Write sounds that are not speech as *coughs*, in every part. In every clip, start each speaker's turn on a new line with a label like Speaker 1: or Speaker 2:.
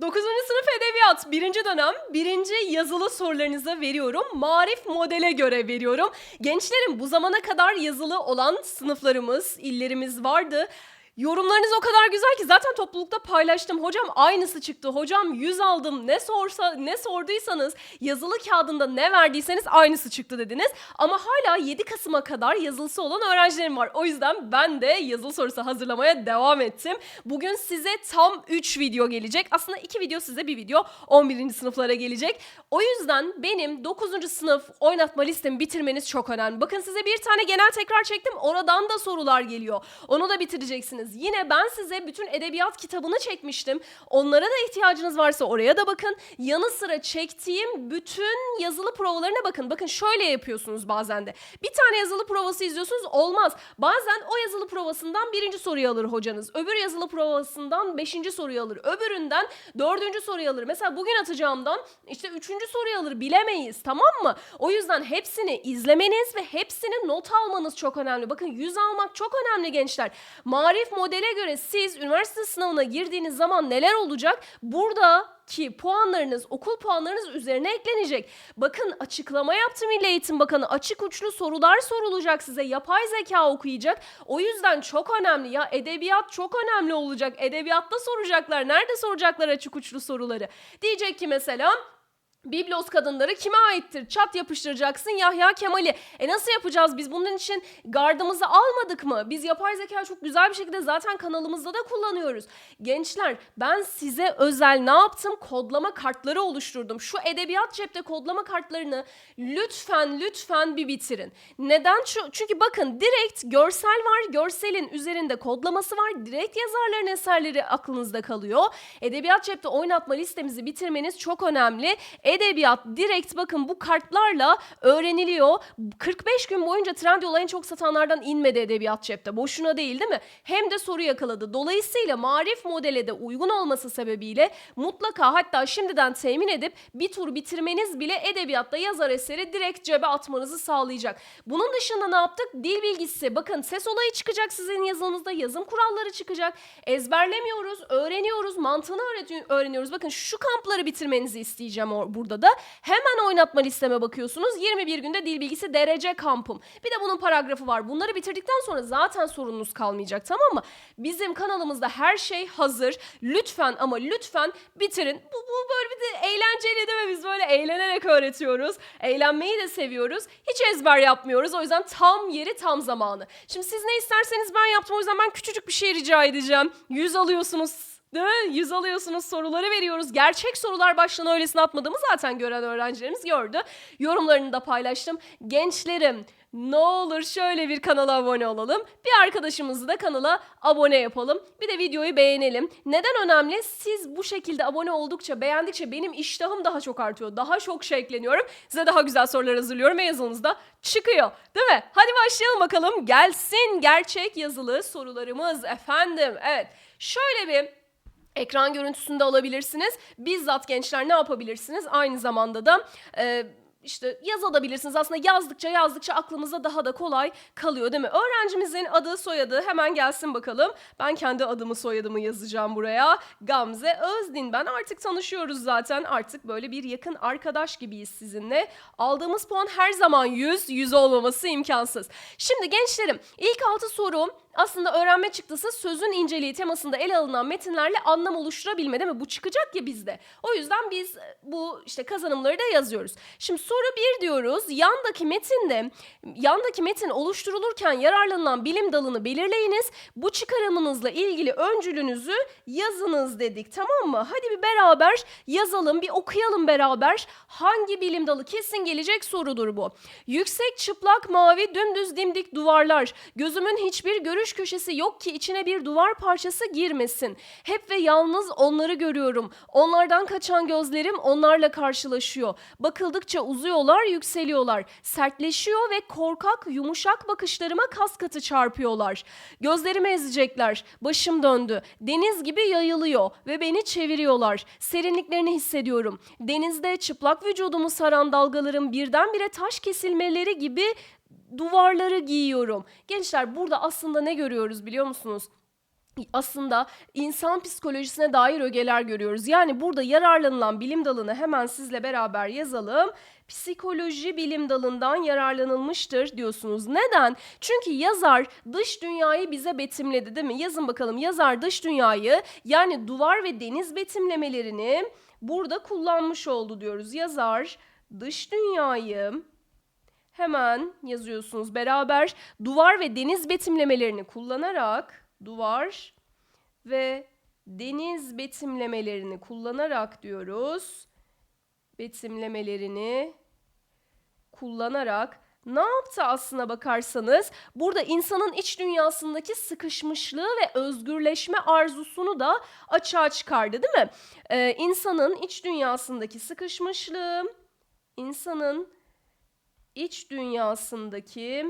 Speaker 1: 9. sınıf edebiyat 1. dönem 1. yazılı sorularınıza veriyorum. Marif modele göre veriyorum. Gençlerim bu zamana kadar yazılı olan sınıflarımız, illerimiz vardı. Yorumlarınız o kadar güzel ki zaten toplulukta paylaştım. Hocam aynısı çıktı. Hocam 100 aldım. Ne sorsa ne sorduysanız yazılı kağıdında ne verdiyseniz aynısı çıktı dediniz. Ama hala 7 Kasım'a kadar yazılısı olan öğrencilerim var. O yüzden ben de yazılı sorusu hazırlamaya devam ettim. Bugün size tam 3 video gelecek. Aslında 2 video size bir video 11. sınıflara gelecek. O yüzden benim 9. sınıf oynatma listemi bitirmeniz çok önemli. Bakın size bir tane genel tekrar çektim. Oradan da sorular geliyor. Onu da bitireceksiniz. Yine ben size bütün edebiyat kitabını çekmiştim. Onlara da ihtiyacınız varsa oraya da bakın. Yanı sıra çektiğim bütün yazılı provalarına bakın. Bakın şöyle yapıyorsunuz bazen de. Bir tane yazılı provası izliyorsunuz olmaz. Bazen o yazılı provasından birinci soruyu alır hocanız. Öbür yazılı provasından beşinci soruyu alır. Öbüründen dördüncü soruyu alır. Mesela bugün atacağımdan işte üçüncü soruyu alır bilemeyiz tamam mı? O yüzden hepsini izlemeniz ve hepsini not almanız çok önemli. Bakın yüz almak çok önemli gençler. Marif modele göre siz üniversite sınavına girdiğiniz zaman neler olacak? Burada ki puanlarınız, okul puanlarınız üzerine eklenecek. Bakın açıklama yaptı Milli Eğitim Bakanı. Açık uçlu sorular sorulacak size. Yapay zeka okuyacak. O yüzden çok önemli ya. Edebiyat çok önemli olacak. Edebiyatta soracaklar. Nerede soracaklar açık uçlu soruları? Diyecek ki mesela Biblos kadınları kime aittir? Çat yapıştıracaksın Yahya Kemal'i. E nasıl yapacağız? Biz bunun için gardımızı almadık mı? Biz yapay zeka çok güzel bir şekilde zaten kanalımızda da kullanıyoruz. Gençler ben size özel ne yaptım? Kodlama kartları oluşturdum. Şu edebiyat cepte kodlama kartlarını lütfen lütfen bir bitirin. Neden? Çü- Çünkü bakın direkt görsel var. Görselin üzerinde kodlaması var. Direkt yazarların eserleri aklınızda kalıyor. Edebiyat cepte oynatma listemizi bitirmeniz çok önemli. Edebiyat direkt bakın bu kartlarla öğreniliyor. 45 gün boyunca Trendyol en çok satanlardan inmedi edebiyat cepte. Boşuna değil değil mi? Hem de soru yakaladı. Dolayısıyla marif modele de uygun olması sebebiyle mutlaka hatta şimdiden temin edip bir tur bitirmeniz bile edebiyatta yazar eseri direkt cebe atmanızı sağlayacak. Bunun dışında ne yaptık? Dil bilgisi. Bakın ses olayı çıkacak sizin yazınızda. Yazım kuralları çıkacak. Ezberlemiyoruz, öğreniyoruz, mantığını öğreniyoruz. Bakın şu kampları bitirmenizi isteyeceğim or- burada da. Hemen oynatma listeme bakıyorsunuz. 21 günde dil bilgisi derece kampım. Bir de bunun paragrafı var. Bunları bitirdikten sonra zaten sorununuz kalmayacak tamam mı? Bizim kanalımızda her şey hazır. Lütfen ama lütfen bitirin. Bu, bu böyle bir de eğlenceli değil mi? Biz böyle eğlenerek öğretiyoruz. Eğlenmeyi de seviyoruz. Hiç ezber yapmıyoruz. O yüzden tam yeri tam zamanı. Şimdi siz ne isterseniz ben yaptım. O yüzden ben küçücük bir şey rica edeceğim. Yüz alıyorsunuz Değil mi? Yüz alıyorsunuz soruları veriyoruz. Gerçek sorular başlığına öylesine atmadığımı zaten gören öğrencilerimiz gördü. Yorumlarını da paylaştım. Gençlerim ne olur şöyle bir kanala abone olalım. Bir arkadaşımızı da kanala abone yapalım. Bir de videoyu beğenelim. Neden önemli? Siz bu şekilde abone oldukça, beğendikçe benim iştahım daha çok artıyor. Daha çok şevkleniyorum. Size daha güzel sorular hazırlıyorum ve yazınızda çıkıyor. Değil mi? Hadi başlayalım bakalım. Gelsin gerçek yazılı sorularımız efendim. Evet. Şöyle bir Ekran görüntüsünde alabilirsiniz. Bizzat gençler ne yapabilirsiniz? Aynı zamanda da e, işte yazabilirsiniz. Aslında yazdıkça yazdıkça aklımızda daha da kolay kalıyor değil mi? Öğrencimizin adı soyadı hemen gelsin bakalım. Ben kendi adımı soyadımı yazacağım buraya. Gamze Özdin. Ben artık tanışıyoruz zaten. Artık böyle bir yakın arkadaş gibiyiz sizinle. Aldığımız puan her zaman 100. 100 olmaması imkansız. Şimdi gençlerim ilk altı sorum aslında öğrenme çıktısı sözün inceliği temasında ele alınan metinlerle anlam oluşturabilme değil mi? Bu çıkacak ya bizde. O yüzden biz bu işte kazanımları da yazıyoruz. Şimdi soru bir diyoruz. Yandaki metinde yandaki metin oluşturulurken yararlanılan bilim dalını belirleyiniz. Bu çıkarımınızla ilgili öncülünüzü yazınız dedik tamam mı? Hadi bir beraber yazalım bir okuyalım beraber. Hangi bilim dalı kesin gelecek sorudur bu. Yüksek çıplak mavi dümdüz dimdik duvarlar. Gözümün hiçbir görüş köşesi yok ki içine bir duvar parçası girmesin. Hep ve yalnız onları görüyorum. Onlardan kaçan gözlerim onlarla karşılaşıyor. Bakıldıkça uzuyorlar, yükseliyorlar. Sertleşiyor ve korkak, yumuşak bakışlarıma kas katı çarpıyorlar. Gözlerimi ezecekler. Başım döndü. Deniz gibi yayılıyor ve beni çeviriyorlar. Serinliklerini hissediyorum. Denizde çıplak vücudumu saran dalgaların birdenbire taş kesilmeleri gibi duvarları giyiyorum. Gençler burada aslında ne görüyoruz biliyor musunuz? aslında insan psikolojisine dair ögeler görüyoruz. Yani burada yararlanılan bilim dalını hemen sizle beraber yazalım. Psikoloji bilim dalından yararlanılmıştır diyorsunuz. Neden? Çünkü yazar dış dünyayı bize betimledi değil mi? Yazın bakalım yazar dış dünyayı yani duvar ve deniz betimlemelerini burada kullanmış oldu diyoruz. Yazar dış dünyayı hemen yazıyorsunuz beraber duvar ve deniz betimlemelerini kullanarak duvar ve deniz betimlemelerini kullanarak diyoruz. Betimlemelerini kullanarak ne yaptı aslına bakarsanız burada insanın iç dünyasındaki sıkışmışlığı ve özgürleşme arzusunu da açığa çıkardı değil mi? Ee, insanın iç dünyasındaki sıkışmışlığı, insanın iç dünyasındaki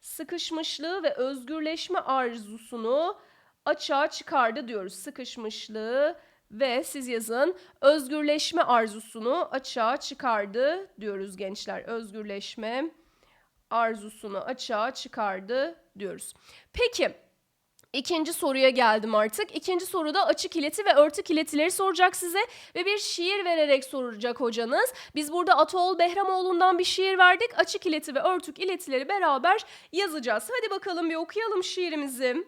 Speaker 1: sıkışmışlığı ve özgürleşme arzusunu açığa çıkardı diyoruz. Sıkışmışlığı ve siz yazın özgürleşme arzusunu açığa çıkardı diyoruz gençler. Özgürleşme arzusunu açığa çıkardı diyoruz. Peki İkinci soruya geldim artık. İkinci soruda açık ileti ve örtük iletileri soracak size ve bir şiir vererek soracak hocanız. Biz burada Atol Behramoğlu'ndan bir şiir verdik. Açık ileti ve örtük iletileri beraber yazacağız. Hadi bakalım bir okuyalım şiirimizi.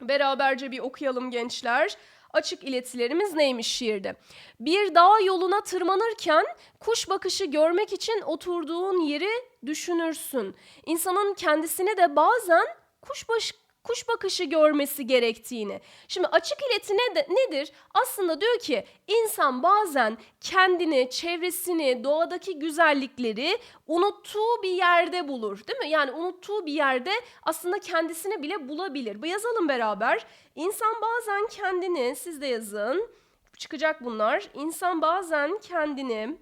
Speaker 1: Beraberce bir okuyalım gençler. Açık iletilerimiz neymiş şiirde? Bir dağ yoluna tırmanırken kuş bakışı görmek için oturduğun yeri düşünürsün. İnsanın kendisini de bazen kuş baş kuş bakışı görmesi gerektiğini. Şimdi açık ileti ne nedir? Aslında diyor ki insan bazen kendini, çevresini, doğadaki güzellikleri unuttuğu bir yerde bulur. Değil mi? Yani unuttuğu bir yerde aslında kendisini bile bulabilir. Bu yazalım beraber. İnsan bazen kendini, siz de yazın. Çıkacak bunlar. İnsan bazen kendini,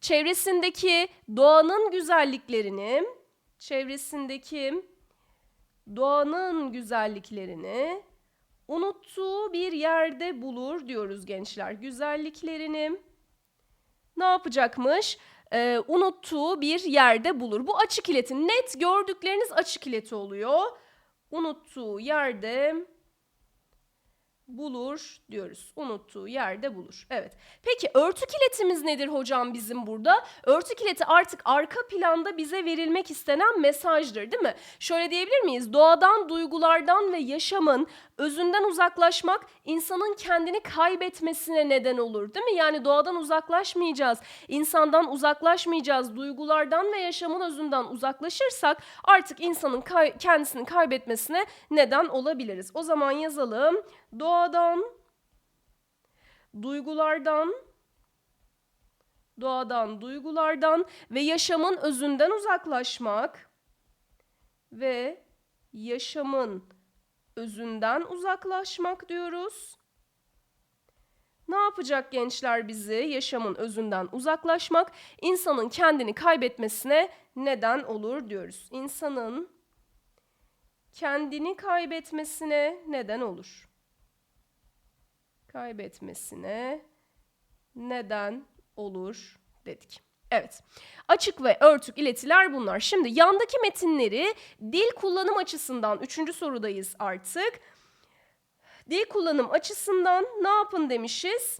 Speaker 1: çevresindeki doğanın güzelliklerini, çevresindeki doğanın güzelliklerini unuttuğu bir yerde bulur diyoruz gençler. Güzelliklerini ne yapacakmış? Ee, unuttuğu bir yerde bulur. Bu açık ileti. Net gördükleriniz açık ileti oluyor. Unuttuğu yerde bulur diyoruz. Unuttuğu yerde bulur. Evet. Peki örtük iletimiz nedir hocam bizim burada? Örtük ileti artık arka planda bize verilmek istenen mesajdır değil mi? Şöyle diyebilir miyiz? Doğadan, duygulardan ve yaşamın özünden uzaklaşmak insanın kendini kaybetmesine neden olur değil mi? Yani doğadan uzaklaşmayacağız, insandan uzaklaşmayacağız, duygulardan ve yaşamın özünden uzaklaşırsak artık insanın kay- kendisini kaybetmesine neden olabiliriz. O zaman yazalım. Doğadan, duygulardan, doğadan, duygulardan ve yaşamın özünden uzaklaşmak ve yaşamın özünden uzaklaşmak diyoruz. Ne yapacak gençler bizi? Yaşamın özünden uzaklaşmak, insanın kendini kaybetmesine neden olur diyoruz. İnsanın kendini kaybetmesine neden olur. Kaybetmesine neden olur dedik. Evet. Açık ve örtük iletiler bunlar. Şimdi yandaki metinleri dil kullanım açısından üçüncü sorudayız artık. Dil kullanım açısından ne yapın demişiz?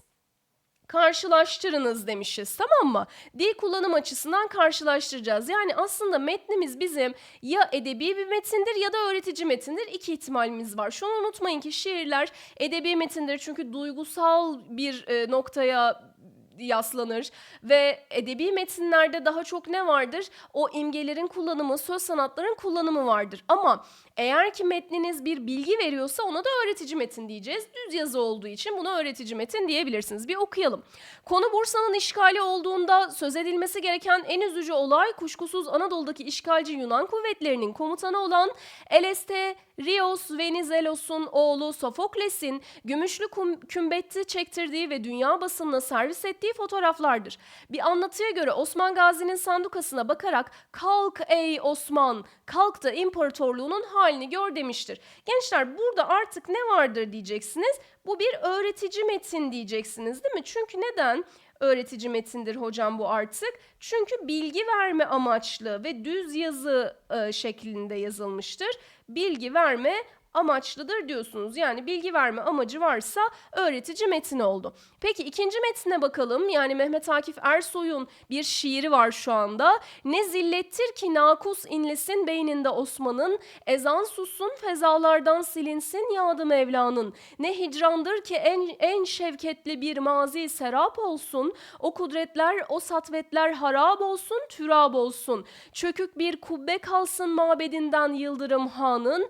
Speaker 1: Karşılaştırınız demişiz tamam mı? Dil kullanım açısından karşılaştıracağız. Yani aslında metnimiz bizim ya edebi bir metindir ya da öğretici metindir. İki ihtimalimiz var. Şunu unutmayın ki şiirler edebi metindir çünkü duygusal bir e, noktaya yaslanır ve edebi metinlerde daha çok ne vardır? O imgelerin kullanımı, söz sanatların kullanımı vardır. Ama eğer ki metniniz bir bilgi veriyorsa ona da öğretici metin diyeceğiz. Düz yazı olduğu için buna öğretici metin diyebilirsiniz. Bir okuyalım. Konu Bursa'nın işgali olduğunda söz edilmesi gereken en üzücü olay kuşkusuz Anadolu'daki işgalci Yunan kuvvetlerinin komutanı olan Eleste Rios Venizelos'un oğlu Sofokles'in gümüşlü kümbetti çektirdiği ve dünya basınına servis ettiği fotoğraflardır. Bir anlatıya göre Osman Gazi'nin sandukasına bakarak kalk ey Osman, kalk da imparatorluğunun halini gör demiştir. Gençler burada artık ne vardır diyeceksiniz. Bu bir öğretici metin diyeceksiniz değil mi? Çünkü neden? Öğretici metindir hocam bu artık. Çünkü bilgi verme amaçlı ve düz yazı e, şeklinde yazılmıştır. Bilgi verme amaçlıdır diyorsunuz. Yani bilgi verme amacı varsa öğretici metin oldu. Peki ikinci metine bakalım. Yani Mehmet Akif Ersoy'un bir şiiri var şu anda. Ne zillettir ki nakus inlesin beyninde Osman'ın, ezan sussun fezalardan silinsin yağdı Mevla'nın. Ne hicrandır ki en, en şevketli bir mazi serap olsun, o kudretler, o satvetler harap olsun, türab olsun. Çökük bir kubbe kalsın mabedinden Yıldırım Han'ın,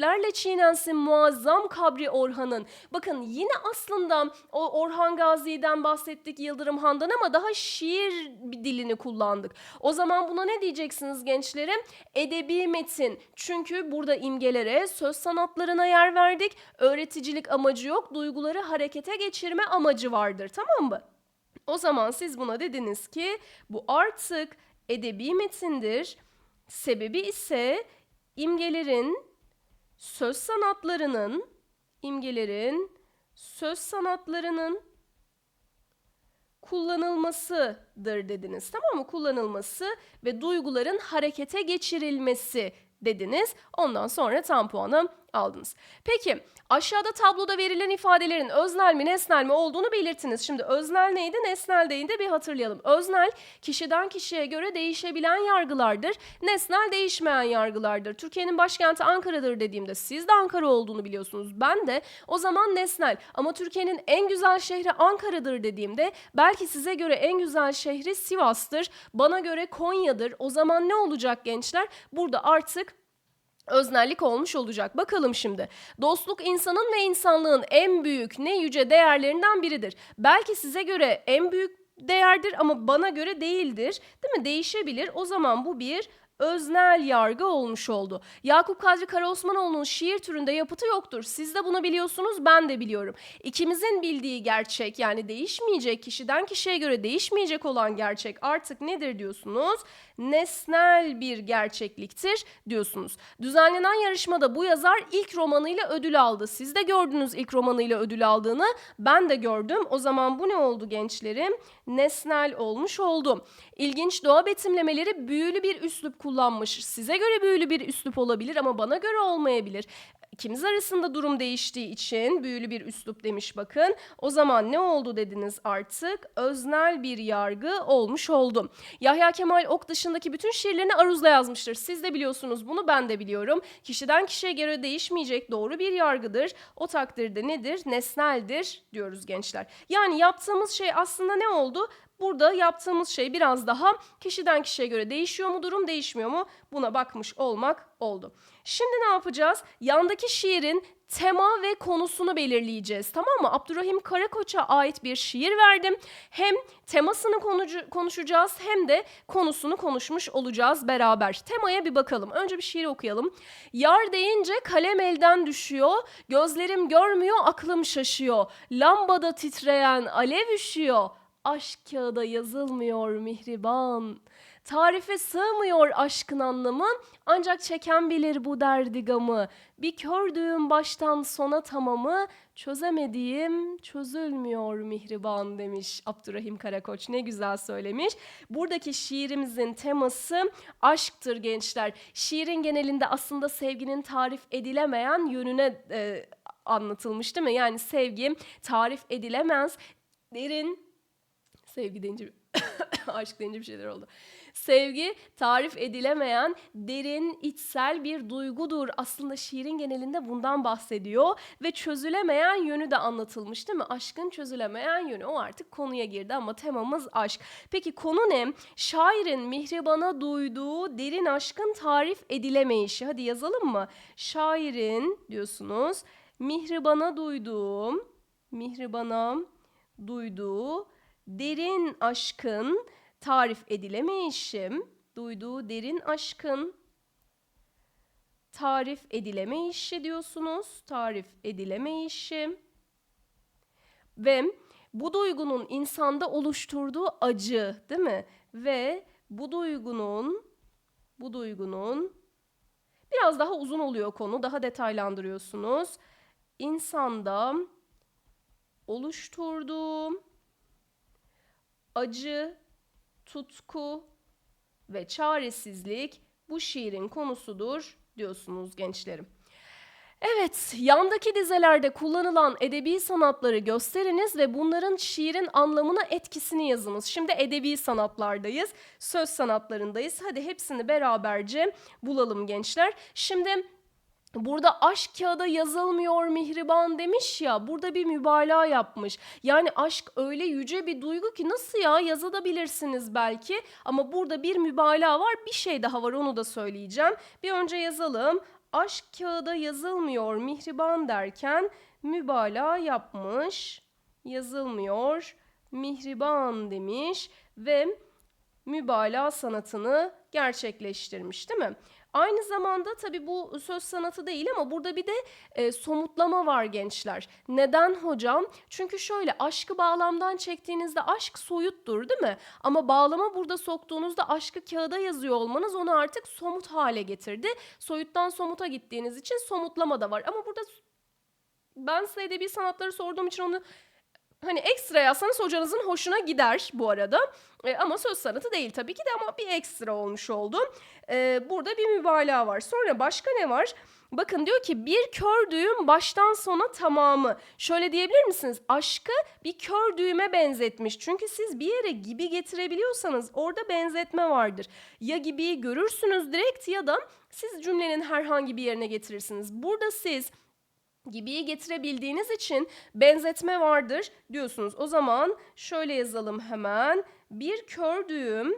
Speaker 1: şenaetlerle çiğnensin muazzam kabri Orhan'ın. Bakın yine aslında o Orhan Gazi'den bahsettik Yıldırım Han'dan ama daha şiir dilini kullandık. O zaman buna ne diyeceksiniz gençlerim? Edebi metin. Çünkü burada imgelere, söz sanatlarına yer verdik. Öğreticilik amacı yok, duyguları harekete geçirme amacı vardır. Tamam mı? O zaman siz buna dediniz ki bu artık edebi metindir. Sebebi ise imgelerin söz sanatlarının imgelerin söz sanatlarının kullanılmasıdır dediniz. Tamam mı? Kullanılması ve duyguların harekete geçirilmesi dediniz. Ondan sonra tam puanı aldınız. Peki aşağıda tabloda verilen ifadelerin öznel mi nesnel mi olduğunu belirtiniz. Şimdi öznel neydi nesnel neydi bir hatırlayalım. Öznel kişiden kişiye göre değişebilen yargılardır. Nesnel değişmeyen yargılardır. Türkiye'nin başkenti Ankara'dır dediğimde siz de Ankara olduğunu biliyorsunuz. Ben de o zaman nesnel ama Türkiye'nin en güzel şehri Ankara'dır dediğimde belki size göre en güzel şehri Sivas'tır. Bana göre Konya'dır. O zaman ne olacak gençler? Burada artık öznellik olmuş olacak. Bakalım şimdi. Dostluk insanın ve insanlığın en büyük ne yüce değerlerinden biridir. Belki size göre en büyük değerdir ama bana göre değildir. Değil mi? Değişebilir. O zaman bu bir öznel yargı olmuş oldu. Yakup Kadri Karaosmanoğlu'nun şiir türünde yapıtı yoktur. Siz de bunu biliyorsunuz, ben de biliyorum. İkimizin bildiği gerçek yani değişmeyecek, kişiden kişiye göre değişmeyecek olan gerçek artık nedir diyorsunuz? Nesnel bir gerçekliktir diyorsunuz. Düzenlenen yarışmada bu yazar ilk romanıyla ödül aldı. Siz de gördünüz ilk romanıyla ödül aldığını. Ben de gördüm. O zaman bu ne oldu gençlerim? Nesnel olmuş oldu. İlginç doğa betimlemeleri büyülü bir üslup kullanmış. Size göre büyülü bir üslup olabilir ama bana göre olmayabilir. İkimiz arasında durum değiştiği için büyülü bir üslup demiş bakın. O zaman ne oldu dediniz artık? Öznel bir yargı olmuş oldu. Yahya Kemal Ok dışındaki bütün şiirlerini aruzla yazmıştır. Siz de biliyorsunuz bunu ben de biliyorum. Kişiden kişiye göre değişmeyecek doğru bir yargıdır. O takdirde nedir? Nesneldir diyoruz gençler. Yani yaptığımız şey aslında ne oldu? Burada yaptığımız şey biraz daha kişiden kişiye göre değişiyor mu durum değişmiyor mu buna bakmış olmak oldu. Şimdi ne yapacağız? Yandaki şiirin tema ve konusunu belirleyeceğiz. Tamam mı? Abdurrahim Karakoç'a ait bir şiir verdim. Hem temasını konuşacağız hem de konusunu konuşmuş olacağız beraber. Temaya bir bakalım. Önce bir şiir okuyalım. Yar deyince kalem elden düşüyor. Gözlerim görmüyor, aklım şaşıyor. Lambada titreyen alev üşüyor. Aşk kağıda yazılmıyor mihriban. Tarife sığmıyor aşkın anlamı ancak çeken bilir bu derdi gamı. Bir kördüğüm baştan sona tamamı çözemediğim çözülmüyor mihriban demiş Abdurrahim Karakoç. Ne güzel söylemiş. Buradaki şiirimizin teması aşktır gençler. Şiirin genelinde aslında sevginin tarif edilemeyen yönüne e, anlatılmış değil mi? Yani sevgi tarif edilemez, derin Sevgi deyince *coughs* aşk deyince bir şeyler oldu. Sevgi tarif edilemeyen derin içsel bir duygudur. Aslında şiirin genelinde bundan bahsediyor ve çözülemeyen yönü de anlatılmış değil mi? Aşkın çözülemeyen yönü o artık konuya girdi ama temamız aşk. Peki konu ne? Şairin mihribana duyduğu derin aşkın tarif edilemeyişi. Hadi yazalım mı? Şairin diyorsunuz mihribana duyduğum mihribana duyduğu derin aşkın tarif edilemeyişim, duyduğu derin aşkın tarif edilemeyişi diyorsunuz. Tarif edilemeyişi ve bu duygunun insanda oluşturduğu acı, değil mi? Ve bu duygunun bu duygunun biraz daha uzun oluyor konu, daha detaylandırıyorsunuz. İnsanda oluşturduğu acı, tutku ve çaresizlik bu şiirin konusudur diyorsunuz gençlerim. Evet, yandaki dizelerde kullanılan edebi sanatları gösteriniz ve bunların şiirin anlamına etkisini yazınız. Şimdi edebi sanatlardayız, söz sanatlarındayız. Hadi hepsini beraberce bulalım gençler. Şimdi Burada aşk kağıda yazılmıyor mihriban demiş ya burada bir mübalağa yapmış. Yani aşk öyle yüce bir duygu ki nasıl ya yazabilirsiniz belki ama burada bir mübalağa var bir şey daha var onu da söyleyeceğim. Bir önce yazalım aşk kağıda yazılmıyor mihriban derken mübalağa yapmış yazılmıyor mihriban demiş ve mübalağa sanatını gerçekleştirmiş değil mi? Aynı zamanda tabii bu söz sanatı değil ama burada bir de e, somutlama var gençler. Neden hocam? Çünkü şöyle aşkı bağlamdan çektiğinizde aşk soyuttur değil mi? Ama bağlama burada soktuğunuzda aşkı kağıda yazıyor olmanız onu artık somut hale getirdi. Soyuttan somuta gittiğiniz için somutlama da var. Ama burada ben size edebi sanatları sorduğum için onu hani ekstra yazsanız hocanızın hoşuna gider bu arada. E, ama söz sanatı değil tabii ki de ama bir ekstra olmuş oldu. E, burada bir mübalağa var. Sonra başka ne var? Bakın diyor ki bir kör düğüm baştan sona tamamı. Şöyle diyebilir misiniz? Aşkı bir kör düğüme benzetmiş. Çünkü siz bir yere gibi getirebiliyorsanız orada benzetme vardır. Ya gibiyi görürsünüz direkt ya da siz cümlenin herhangi bir yerine getirirsiniz. Burada siz gibiyi getirebildiğiniz için benzetme vardır diyorsunuz. O zaman şöyle yazalım hemen. Bir kör düğüm,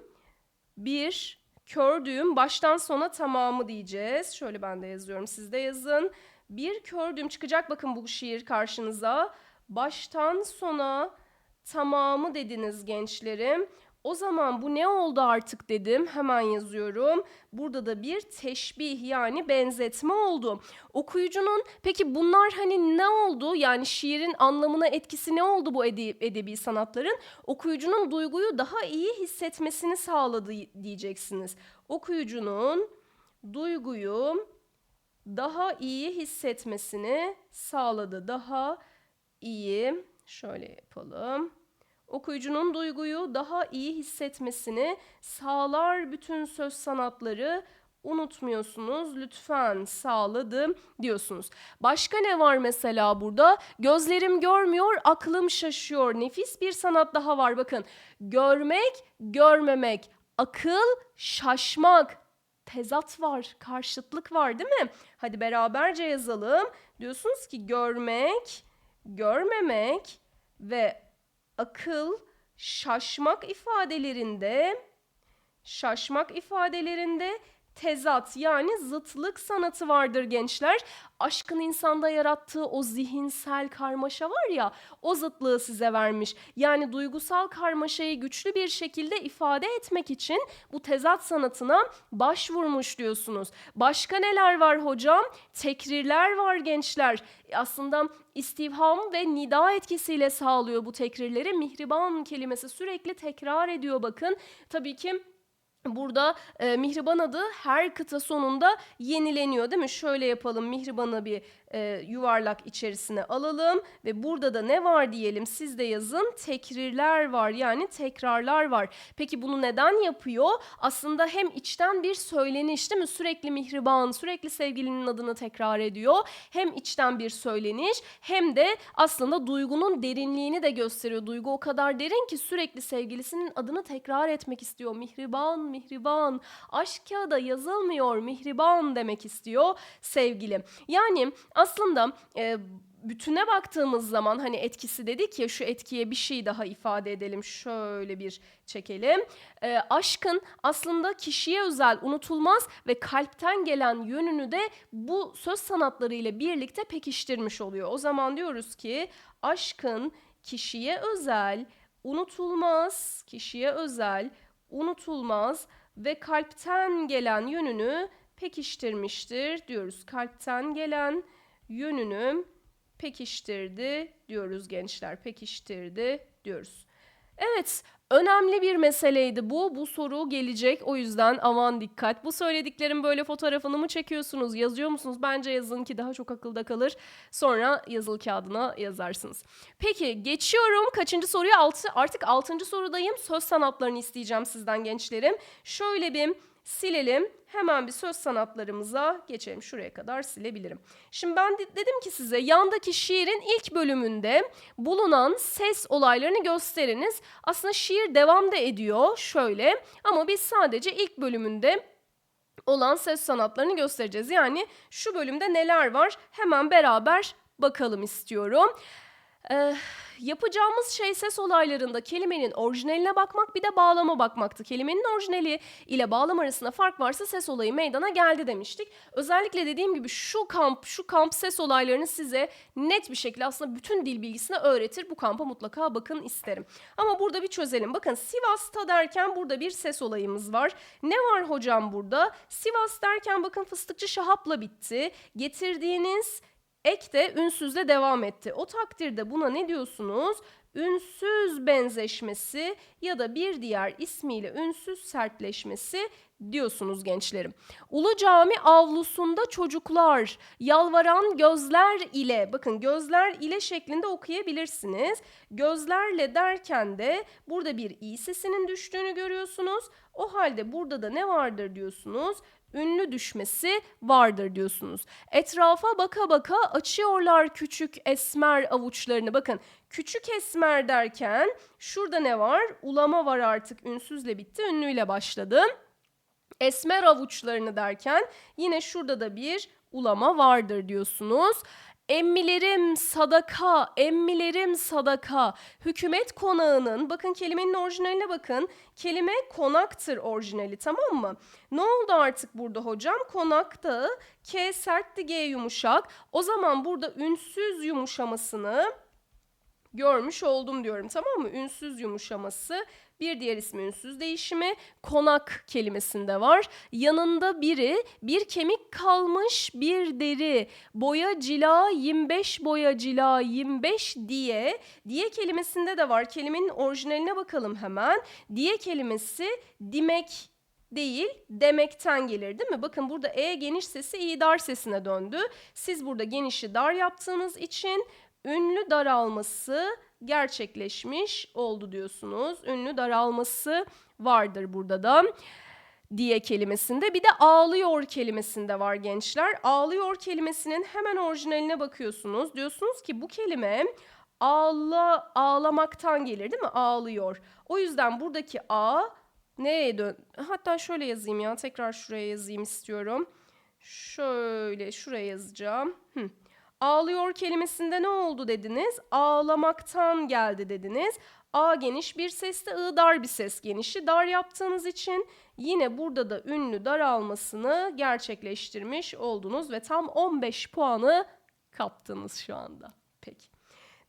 Speaker 1: bir kör düğüm baştan sona tamamı diyeceğiz. Şöyle ben de yazıyorum siz de yazın. Bir kör düğüm çıkacak bakın bu şiir karşınıza. Baştan sona tamamı dediniz gençlerim. O zaman bu ne oldu artık dedim. Hemen yazıyorum. Burada da bir teşbih yani benzetme oldu. Okuyucunun peki bunlar hani ne oldu? Yani şiirin anlamına etkisi ne oldu bu ede- edebi sanatların? Okuyucunun duyguyu daha iyi hissetmesini sağladı diyeceksiniz. Okuyucunun duyguyu daha iyi hissetmesini sağladı. Daha iyi şöyle yapalım okuyucunun duyguyu daha iyi hissetmesini sağlar bütün söz sanatları unutmuyorsunuz lütfen sağladım diyorsunuz. Başka ne var mesela burada? Gözlerim görmüyor, aklım şaşıyor. Nefis bir sanat daha var bakın. Görmek, görmemek, akıl, şaşmak. Tezat var, karşıtlık var değil mi? Hadi beraberce yazalım. Diyorsunuz ki görmek, görmemek ve akıl, şaşmak ifadelerinde şaşmak ifadelerinde tezat yani zıtlık sanatı vardır gençler. Aşkın insanda yarattığı o zihinsel karmaşa var ya o zıtlığı size vermiş. Yani duygusal karmaşayı güçlü bir şekilde ifade etmek için bu tezat sanatına başvurmuş diyorsunuz. Başka neler var hocam? Tekrirler var gençler. Aslında istifham ve nida etkisiyle sağlıyor bu tekrirleri. Mihriban kelimesi sürekli tekrar ediyor bakın. Tabii ki Burada e, mihriban adı her kıta sonunda yenileniyor değil mi? Şöyle yapalım mihribanı bir e, yuvarlak içerisine alalım ve burada da ne var diyelim siz de yazın tekrirler var yani tekrarlar var. Peki bunu neden yapıyor? Aslında hem içten bir söyleniş değil mi? Sürekli mihriban sürekli sevgilinin adını tekrar ediyor. Hem içten bir söyleniş hem de aslında duygunun derinliğini de gösteriyor. Duygu o kadar derin ki sürekli sevgilisinin adını tekrar etmek istiyor. Mihriban, mihriban. Aşk kağıda yazılmıyor mihriban demek istiyor sevgili. Yani aslında e, bütüne baktığımız zaman hani etkisi dedik ya şu etkiye bir şey daha ifade edelim. Şöyle bir çekelim. E, aşkın aslında kişiye özel, unutulmaz ve kalpten gelen yönünü de bu söz sanatları ile birlikte pekiştirmiş oluyor. O zaman diyoruz ki aşkın kişiye özel, unutulmaz, kişiye özel, unutulmaz ve kalpten gelen yönünü pekiştirmiştir diyoruz. Kalpten gelen yönünü pekiştirdi diyoruz gençler. Pekiştirdi diyoruz. Evet, önemli bir meseleydi bu. Bu soru gelecek. O yüzden aman dikkat. Bu söylediklerim böyle fotoğrafını mı çekiyorsunuz, yazıyor musunuz? Bence yazın ki daha çok akılda kalır. Sonra yazılı kağıdına yazarsınız. Peki geçiyorum. Kaçıncı soruya? Altı, artık altıncı sorudayım. Söz sanatlarını isteyeceğim sizden gençlerim. Şöyle bir silelim hemen bir söz sanatlarımıza geçelim. Şuraya kadar silebilirim. Şimdi ben de- dedim ki size yandaki şiirin ilk bölümünde bulunan ses olaylarını gösteriniz. Aslında şiir devam da ediyor şöyle ama biz sadece ilk bölümünde olan ses sanatlarını göstereceğiz. Yani şu bölümde neler var hemen beraber bakalım istiyorum. Ee, yapacağımız şey ses olaylarında kelimenin orijinaline bakmak bir de bağlama bakmaktı. Kelimenin orijinali ile bağlam arasında fark varsa ses olayı meydana geldi demiştik. Özellikle dediğim gibi şu kamp, şu kamp ses olaylarını size net bir şekilde aslında bütün dil bilgisini öğretir. Bu kampa mutlaka bakın isterim. Ama burada bir çözelim. Bakın Sivas'ta derken burada bir ses olayımız var. Ne var hocam burada? Sivas derken bakın fıstıkçı Şahap'la bitti. Getirdiğiniz ek de ünsüzle devam etti. O takdirde buna ne diyorsunuz? Ünsüz benzeşmesi ya da bir diğer ismiyle ünsüz sertleşmesi diyorsunuz gençlerim. Ulu Cami avlusunda çocuklar yalvaran gözler ile bakın gözler ile şeklinde okuyabilirsiniz. Gözlerle derken de burada bir i sesinin düştüğünü görüyorsunuz. O halde burada da ne vardır diyorsunuz? Ünlü düşmesi vardır diyorsunuz. Etrafa baka baka açıyorlar küçük esmer avuçlarını. Bakın küçük esmer derken şurada ne var? Ulama var artık ünsüzle bitti, ünlüyle başladı. Esmer avuçlarını derken yine şurada da bir ulama vardır diyorsunuz. Emmilerim sadaka, emmilerim sadaka. Hükümet konağının, bakın kelimenin orijinaline bakın. Kelime konaktır orijinali tamam mı? Ne oldu artık burada hocam? Konakta K sertti G yumuşak. O zaman burada ünsüz yumuşamasını görmüş oldum diyorum tamam mı? Ünsüz yumuşaması bir diğer ismi ünsüz değişimi konak kelimesinde var. Yanında biri bir kemik kalmış bir deri boya cila 25 boya cila 25 diye diye kelimesinde de var. Kelimenin orijinaline bakalım hemen. Diye kelimesi dimek değil demekten gelir değil mi? Bakın burada e geniş sesi i dar sesine döndü. Siz burada genişi dar yaptığınız için ünlü daralması gerçekleşmiş oldu diyorsunuz. Ünlü daralması vardır burada da diye kelimesinde. Bir de ağlıyor kelimesinde var gençler. Ağlıyor kelimesinin hemen orijinaline bakıyorsunuz. Diyorsunuz ki bu kelime ağla ağlamaktan gelir değil mi? Ağlıyor. O yüzden buradaki a neye dön? Hatta şöyle yazayım ya. Tekrar şuraya yazayım istiyorum. Şöyle şuraya yazacağım. Hı. Ağlıyor kelimesinde ne oldu dediniz? Ağlamaktan geldi dediniz. A geniş bir seste I dar bir ses genişi dar yaptığınız için yine burada da ünlü daralmasını gerçekleştirmiş oldunuz ve tam 15 puanı kaptınız şu anda.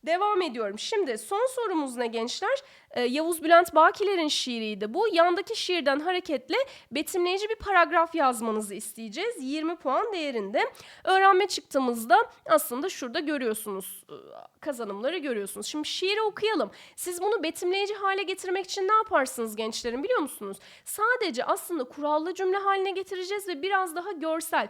Speaker 1: Devam ediyorum. Şimdi son sorumuz ne gençler? Ee, Yavuz Bülent Bakiler'in şiiriydi bu. Yandaki şiirden hareketle betimleyici bir paragraf yazmanızı isteyeceğiz. 20 puan değerinde. Öğrenme çıktığımızda aslında şurada görüyorsunuz e, kazanımları görüyorsunuz. Şimdi şiiri okuyalım. Siz bunu betimleyici hale getirmek için ne yaparsınız gençlerim biliyor musunuz? Sadece aslında kurallı cümle haline getireceğiz ve biraz daha görsel.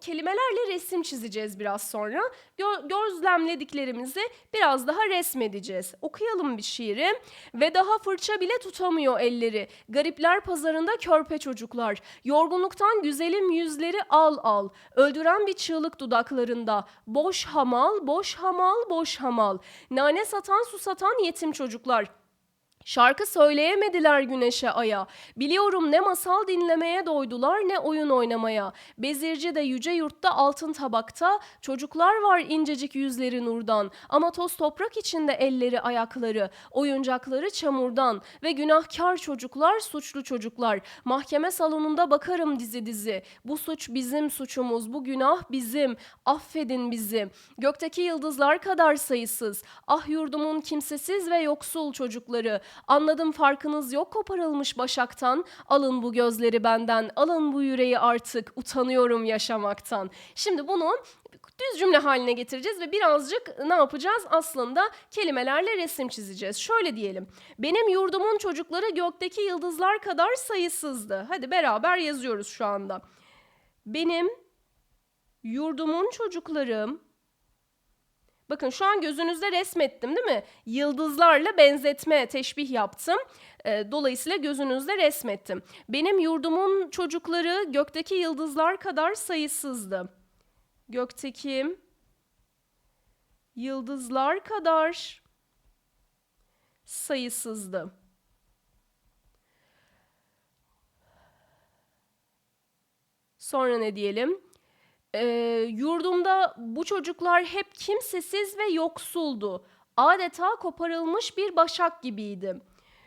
Speaker 1: Kelimelerle resim çizeceğiz biraz sonra. Gö- gözlemlediklerimizi biraz daha resmedeceğiz. Okuyalım bir şiiri. Ve daha fırça bile tutamıyor elleri. Garipler pazarında körpe çocuklar. Yorgunluktan güzelim yüzleri al al. Öldüren bir çığlık dudaklarında. Boş hamal, boş hamal, boş hamal. Nane satan su satan yetim çocuklar. Şarkı söyleyemediler güneşe aya. Biliyorum ne masal dinlemeye doydular ne oyun oynamaya. Bezirci de yüce yurtta altın tabakta çocuklar var incecik yüzleri nurdan. Ama toz toprak içinde elleri ayakları, oyuncakları çamurdan ve günahkar çocuklar suçlu çocuklar. Mahkeme salonunda bakarım dizi dizi. Bu suç bizim suçumuz, bu günah bizim. Affedin bizi. Gökteki yıldızlar kadar sayısız. Ah yurdumun kimsesiz ve yoksul çocukları. Anladım farkınız yok koparılmış başaktan. Alın bu gözleri benden, alın bu yüreği artık. Utanıyorum yaşamaktan. Şimdi bunu düz cümle haline getireceğiz ve birazcık ne yapacağız? Aslında kelimelerle resim çizeceğiz. Şöyle diyelim. Benim yurdumun çocukları gökteki yıldızlar kadar sayısızdı. Hadi beraber yazıyoruz şu anda. Benim yurdumun çocuklarım Bakın şu an gözünüzde resmettim değil mi? Yıldızlarla benzetme, teşbih yaptım. Ee, dolayısıyla gözünüzde resmettim. Benim yurdumun çocukları gökteki yıldızlar kadar sayısızdı. Gökteki yıldızlar kadar sayısızdı. Sonra ne diyelim? Ee, yurdumda bu çocuklar hep kimsesiz ve yoksuldu. Adeta koparılmış bir başak gibiydi.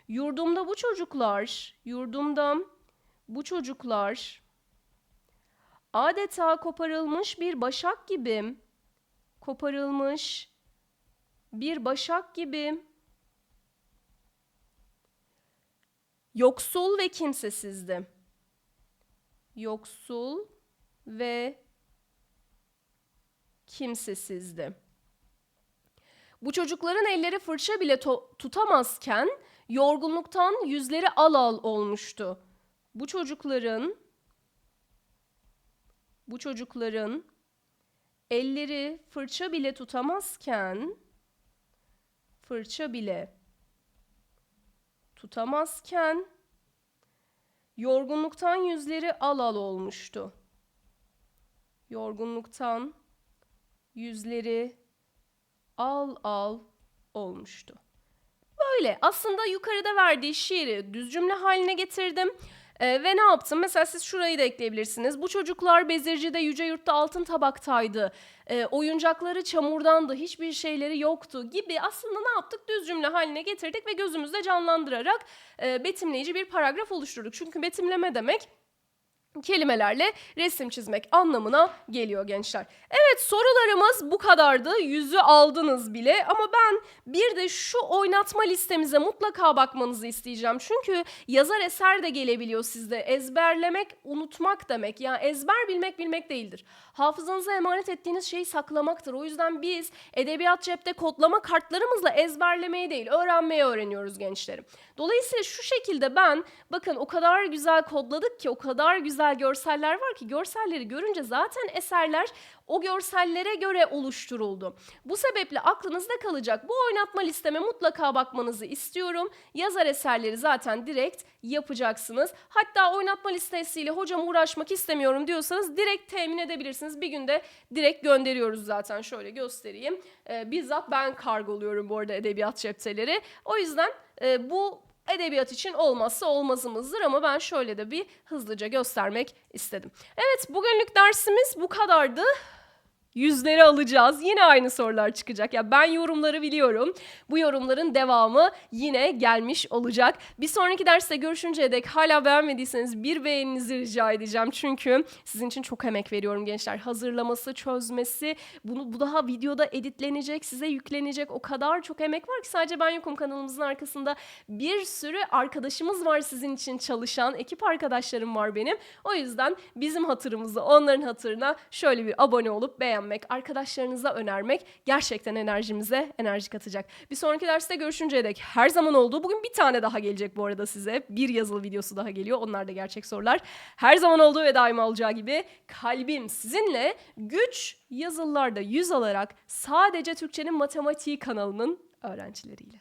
Speaker 1: Yurdumda bu çocuklar, yurdumda bu çocuklar adeta koparılmış bir başak gibi, koparılmış bir başak gibi yoksul ve kimsesizdi. Yoksul ve kimsesizdi. Bu çocukların elleri fırça bile tutamazken yorgunluktan yüzleri al al olmuştu. Bu çocukların bu çocukların elleri fırça bile tutamazken fırça bile tutamazken yorgunluktan yüzleri al al olmuştu. Yorgunluktan yüzleri al al olmuştu. Böyle aslında yukarıda verdiği şiiri düz cümle haline getirdim. Ee, ve ne yaptım? Mesela siz şurayı da ekleyebilirsiniz. Bu çocuklar Bezirci'de Yüce Yurt'ta altın tabaktaydı. Ee, oyuncakları çamurdandı. Hiçbir şeyleri yoktu gibi. Aslında ne yaptık? Düz cümle haline getirdik ve gözümüzde canlandırarak e, betimleyici bir paragraf oluşturduk. Çünkü betimleme demek kelimelerle resim çizmek anlamına geliyor gençler. Evet sorularımız bu kadardı. Yüzü aldınız bile ama ben bir de şu oynatma listemize mutlaka bakmanızı isteyeceğim. Çünkü yazar eser de gelebiliyor sizde. Ezberlemek unutmak demek. Yani ezber bilmek bilmek değildir. Hafızanıza emanet ettiğiniz şeyi saklamaktır. O yüzden biz edebiyat cepte kodlama kartlarımızla ezberlemeyi değil öğrenmeyi öğreniyoruz gençlerim. Dolayısıyla şu şekilde ben bakın o kadar güzel kodladık ki o kadar güzel görseller var ki görselleri görünce zaten eserler o görsellere göre oluşturuldu. Bu sebeple aklınızda kalacak bu oynatma listeme mutlaka bakmanızı istiyorum. Yazar eserleri zaten direkt yapacaksınız. Hatta oynatma listesiyle hocam uğraşmak istemiyorum diyorsanız direkt temin edebilirsiniz. Bir günde direkt gönderiyoruz zaten şöyle göstereyim. Ee, bizzat ben kargoluyorum bu arada edebiyat cepteleri. O yüzden e, bu edebiyat için olmazsa olmazımızdır ama ben şöyle de bir hızlıca göstermek istedim. Evet bugünlük dersimiz bu kadardı. Yüzleri alacağız. Yine aynı sorular çıkacak. Ya ben yorumları biliyorum. Bu yorumların devamı yine gelmiş olacak. Bir sonraki derste görüşünceye dek hala beğenmediyseniz bir beğeninizi rica edeceğim. Çünkü sizin için çok emek veriyorum gençler. Hazırlaması, çözmesi, bunu bu daha videoda editlenecek, size yüklenecek o kadar çok emek var ki sadece ben yokum kanalımızın arkasında bir sürü arkadaşımız var sizin için çalışan, ekip arkadaşlarım var benim. O yüzden bizim hatırımızı onların hatırına şöyle bir abone olup beğenmek, arkadaşlarınıza önermek gerçekten enerjimize enerji katacak. Bir sonraki derste görüşünceye dek her zaman olduğu bugün bir tane daha gelecek bu arada size. Bir yazılı videosu daha geliyor. Onlar da gerçek sorular. Her zaman olduğu ve daima olacağı gibi kalbim sizinle güç yazılılarda yüz alarak sadece Türkçenin matematiği kanalının öğrencileriyle.